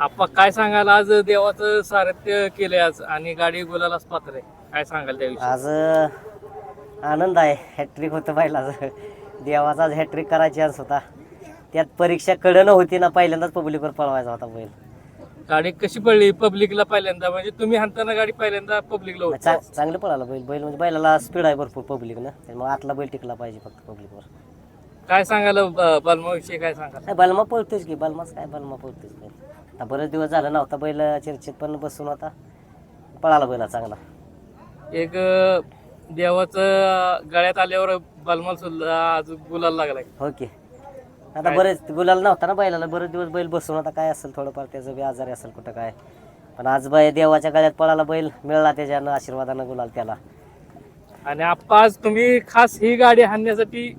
आप्पा काय सांगाल? आज देवाचं सारथ्य केलंय आज आणि गाडी गुलालाच पात्र आहे. काय सांगाल त्याविषयी? आज अं, आनंद आहे. हॅट्रिक होतं पहिलाच देवाचा आज हॅट्रिक करायची आज होता. त्यात परीक्षा कडनं होती ना पहिल्यांदाच पब्लिकवर पळवायचा होता बैल. गाडी कशी पडली? पब्लिकला पहिल्यांदा? म्हणजे तुम्ही हाणताना गाडी पहिल्यांदा पब्लिकला होती. चांगलं पळाला बैल. बैल म्हणजे बैलाला स्पीड आहे भरपूर पब्लिकनं त्यामुळे आतला बैल टिकला पाहिजे फक्त पब्लिकवर काय सांगाल बलमाविषयी काय सांगाल? नाही बलमा पळतोच की. बलमाच काय बलमा पळतोच बैल आता बरेच दिवस झाला नव्हता बैल चर्चेत पण बसून होता पळाला बैला चांगला. एक देवाचं गळ्यात आल्यावर बलमाल सुद्धा आज गुलाल लागलाय. हो की. आता बरेच गुलाल नव्हता ना बैलाला बरेच दिवस बैल बसून आता काय असेल थोडंफार त्याचं बी आजारी असेल कुठं काय. पण आज बाय देवाच्या गळ्यात पळाला बैल मिळाला त्याच्यानं आशीर्वादानं गुलाल त्याला. आणि आप्पा आज तुम्ही खास ही गाडी हाणण्यासाठी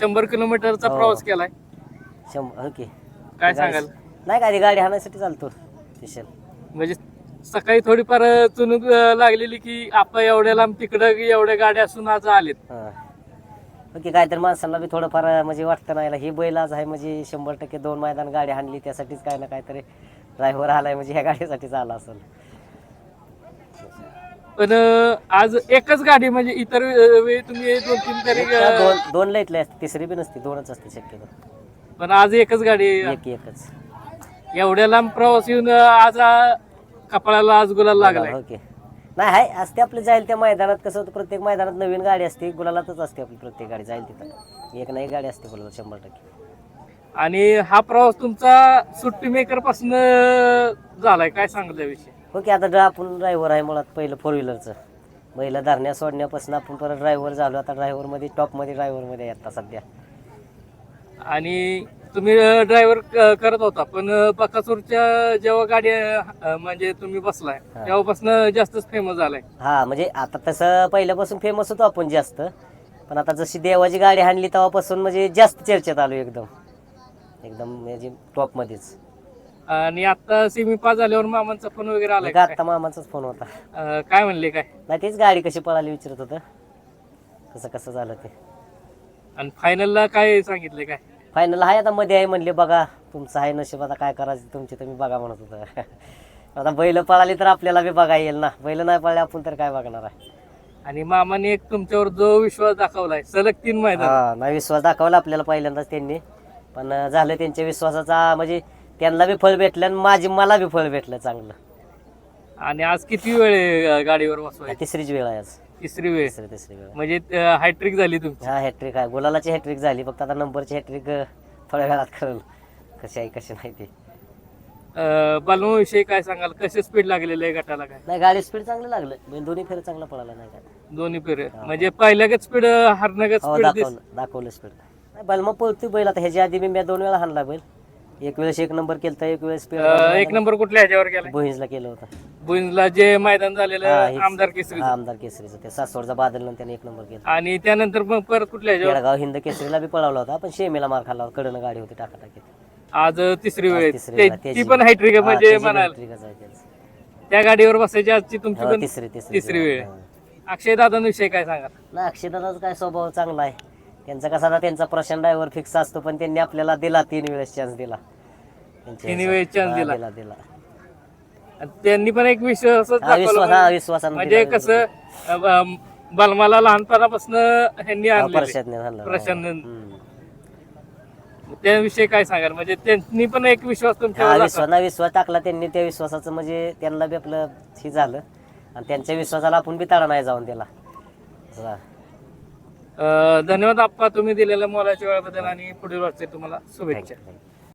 शंभर किलोमीटरचा हो. प्रवास केलाय. शंभर हो की. काय सांगाल? नाही का ती गाडी हाणायसाठी चालतो. स्पेशल म्हणजे सकाळी थोडीफार चुनूक लागलेली की आपण एवढ्या लांब तिकडं एवढ्या गाड्या असून आज आलेत. ओके काहीतरी माणसांना बी थोडंफार म्हणजे वाटतं नाही ही बैल आज आहे म्हणजे शंभर टक्के दोन मैदान गाडी हाणली त्यासाठीच काय ना काहीतरी ड्रायव्हर आलाय म्हणजे ह्या गाडीसाठीच आला असेल. पण आज एकच गाडी म्हणजे इतर वेळी तुम्ही दोन तीन तरी दोन दोन असते तिसरी बी नसते दोनच असते शक्यतो. पण आज एकच गाडी एक एकच. एवढ्या लांब प्रवास येऊन आज कपाळाला आज गुलाल लागलाय. ओके नाही आहे असते आपलं जाईल त्या मैदानात. कसं होतं प्रत्येक मैदानात नवीन गाडी असते गुलालातच असते आपली प्रत्येक गाडी जाईल तिथं. एक ना एक गाडी असते गुलाला शंभर टक्के. आणि हा प्रवास तुमचा सुट्टी मेकरपासून झालाय काय सांगतो याविषयी ओके आता ड्रा- आपण ड्रायव्हर आहे मुळात पहिलं फोर व्हीलरचं पहिलं धरण्या सोडण्यापासून आपण परत ड्रायव्हर झालो आता ड्रायव्हरमध्ये टॉपमध्ये ड्रायव्हरमध्ये आहे आता सध्या. आणि तुम्ही ड्रायव्हर करत होता पण बकासूरच्या जेव्हा गाडी अं, म्हणजे तुम्ही बसलाय हा. तेव्हापासून जास्तच फेमस झालाय. हा म्हणजे आता तसं पहिल्यापासून फेमस होतो आपण जास्त पण आता जशी देवाची गाडी हाणली तेव्हापासून म्हणजे जास्त चर्चेत आलो एकदम. एकदम म्हणजे टॉपमध्येच आणि आता सेमी पास झाल्यावर मामांचा फोन वगैरे आलाय मग का आता मामाचाच फोन होता. अं, काय म्हणले काय? नाही तेच गाडी कशी पळाली विचारत होतं. कसं कसं झालं ते. आणि फायनलला काय सांगितले काय? फायनल आहे आता मध्ये आहे म्हणले बघा तुमचं आहे नशीब आता काय करायचं तुमचे तुम्ही बघा म्हणत होतं. आता बैल पळाली तर आपल्याला बी बघा येईल ना. बैल नाही पळले आपण तर काय बघणार आहे? आणि मामाने एक तुमच्यावर जो विश्वास दाखवलाय सलग तीन मैदान. हा नाही विश्वास दाखवला आपल्याला पहिल्यांदाच त्यांनी. पण झालं त्यांच्या विश्वासाचा म्हणजे त्यांना बी फळ भेटलं आणि माझी मला बी फळ भेटलं चांगलं. आणि आज किती वेळ अं, गाडीवर बसवाय तिसरीच वेळ आहे आज. तिसरी वेळ. तिसरी तिसरी वेळ. म्हणजे हायट्रिक झाली तुमची. हा हॅट्रिक आहे. गुलालाची हॅट्रिक झाली. फक्त आता नंबरची हॅट्रिक थोड्या वेळात करेल कशी आहे कशी नाही ते. विषयी काय सांगाल? कसे स्पीड लागलेलं आहे गटाला काय? नाही गाडी स्पीड चांगलं लागलं. म्हणजे दोन्ही फेर चांगला पळाला नाही काय दोन्ही पेर म्हणजे पहिल्यागत स्पीड हरणागत हो स्पीड दाखवलं दाखवलं स्पीड नाही बलमा पळतोय बैल. आता ह्याच्या आधी मी मी दोन वेळा हाणला बैल. एक वेळेस एक नंबर केलता एक वेळेस एक नंबर कुठल्या ह्याच्यावर गेलाय बोहिंजला केलं होतं. बुईंजला जे मैदान हा, झालेलं हेच. आमदार केसरी हा, आमदार केसरीचं. ते सासवडचा बादल त्याने एक नंबर केला. आणि त्यानंतर मग परत कुठल्या ह्याच्यावर? हिंद केसरीला बी पळवला होता पण शेमेला मार खाल्ला होता कडनं गाडी होती टाका टाकीत आज तिसरी वेळ. ते-. पण हायट्रिक म्हणजे म्हणाल. त्या गाडीवर बसायची आजची तुमची पण तिसरी तिसरी वेळ. अक्षय दादांविषयी काय सांगाल? नाही अक्षयदादाचा काय स्वभाव चांगला आहे. त्यांचा कसा आता त्यांचा प्रशांत ड्रायव्हर फिक्स असतो पण त्यांनी आपल्याला दिला तीन वेळेस चान्स दिला ह्याच्यात. वेळेस chance हा, दिला. दिला दिला आणि त्यांनी पण एक हा, विश्वास म्हणजे- हा विश्वासानं म्हणजे दिला. कसं अं, बलमाला लहानपणापासून ह्यांनी हा, आणले प्रशांतने झालं. प्रशांत हम्म. त्याविषयी काय सांगाल म्हणजे त्यांनी पण एक विश्वास हा तुमच्यावर विश्वास ना विश्वास टाकला त्यांनी त्या विश्वासाचं म्हणजे त्यांना बी आपलं हे झालं आणि त्यांच्या विश्वासाला आपण बी ताडा नाही जाऊन हा. धन्यवाद आप्पा तुम्ही दिलेल्या मोलाच्या वेळाबद्दल आणि पुढील वाटते तुम्हाला शुभेच्छा.